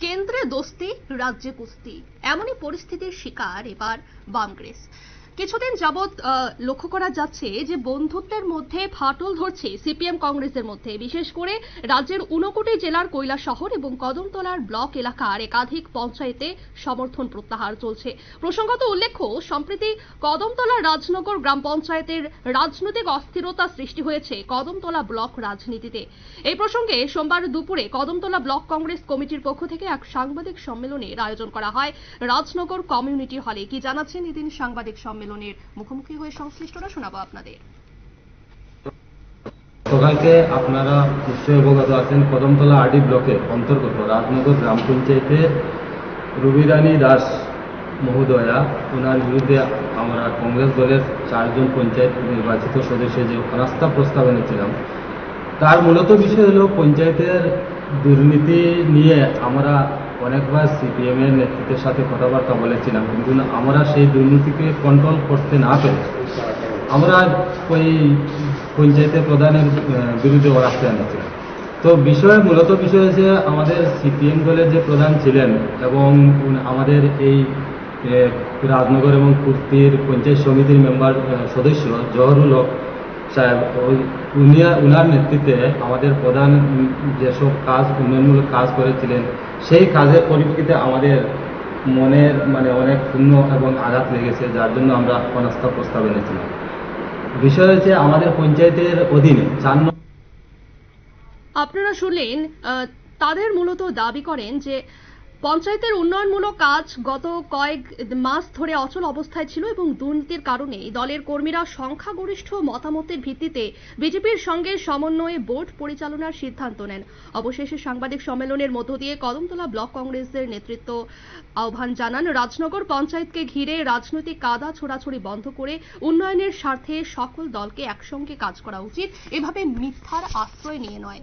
কেন্দ্রে দোস্তি রাজ্যে কুস্তি। এমনই পরিস্থিতির শিকার এবার বামগ্রেস কিছুদিন যাবৎ লক্ষ্য করা যাচ্ছে যে বন্ধুত্বের মধ্যে ফাটল ধরছে সিপিএম কংগ্রেসের মধ্যে। বিশেষ করে রাজ্যের ঊনকোটি জেলার কৈলা শহর এবং কদমতলার ব্লক এলাকার একাধিক পঞ্চায়েতে সমর্থন প্রত্যাহার চলছে। প্রসঙ্গত উল্লেখ্য, সম্প্রতি কদমতলা রাজনগর গ্রাম পঞ্চায়েতের রাজনৈতিক অস্থিরতা সৃষ্টি হয়েছে কদমতলা ব্লক রাজনীতিতে। এই প্রসঙ্গে সোমবার দুপুরে কদমতলা ব্লক কংগ্রেস কমিটির পক্ষ থেকে এক সাংবাদিক সম্মেলনের আয়োজন করা হয় রাজনগর কমিউনিটি হলে। কি জানাচ্ছেন এদিন সাংবাদিক সম্মেলনের মুখোমুখি হয়ে সংশ্লিষ্টরা শোনাবো আপনাদের। সকালকে আপনারা নিশ্চয়ই অবগত আছেন, কদমতলা আরডি ব্লকের অন্তর্গত রাজনগর গ্রাম পঞ্চায়েতে রবিরানী দাস মহোদয়া ওনার বিরুদ্ধে আমরা কংগ্রেস দলের চারজন পঞ্চায়েত নির্বাচিত সদস্য যে অনাস্থা প্রস্তাব এনেছিলাম, তার মূলত বিষয় হলো পঞ্চায়েতের দুর্নীতি নিয়ে আমরা অনেকবার সিপিএমের নেতৃত্বের সাথে কথাবার্তা বলেছিলাম। কিন্তু আমরা সেই দুর্নীতিকে কন্ট্রোল করতে না পেরে, আমরা ওই পঞ্চায়েতের প্রধানের বিরুদ্ধে অনাস্থা এনেছিলাম তো বিষয়, মূলত বিষয় হচ্ছে আমাদের সিপিএম দলের যে প্রধান ছিলেন এবং আমাদের এই রাজনগর এবং কুর্তির পঞ্চায়েত সমিতির মেম্বার সদস্য জহরুল হক ওই উনি- উনার নেতৃত্বে আমাদের প্রধান যেসব কাজ, উন্নয়নমূলক কাজ করেছিলেন, সেই কাজের পরিপ্রেক্ষিতে আমাদের মনের মানে অনেক শূন্য এবং আঘাত লেগেছে, যার জন্য আমরা অনাস্থা প্রস্তাব এনেছিলাম। বিষয় হচ্ছে আমাদের পঞ্চায়েতের অধীনে চার আপনারা শুনলেন তাদের মূলত দাবি করেন যে পঞ্চায়েতের উন্নয়নমূলক কাজ গত কয়েক মাস ধরে অচল অবস্থায় ছিল এবং দুর্নীতির কারণে দলের কর্মীরা সংখ্যাগরিষ্ঠ মতামতের ভিত্তিতে বিজেপির সঙ্গে সমন্বয়ে বোর্ড পরিচালনার সিদ্ধান্ত নেন। অবশেষে সাংবাদিক সম্মেলনের মধ্য দিয়ে কদমতলা ব্লক কংগ্রেসের নেতৃত্ব আহ্বান জানান, রাজনগর পঞ্চায়েতকে ঘিরে রাজনৈতিক কাদা ছোড়াছড়ি বন্ধ করে উন্নয়নের স্বার্থে সকল দলকে একসঙ্গে কাজ করা উচিত। এভাবে মিথ্যার আশ্রয় নিয়ে নয়।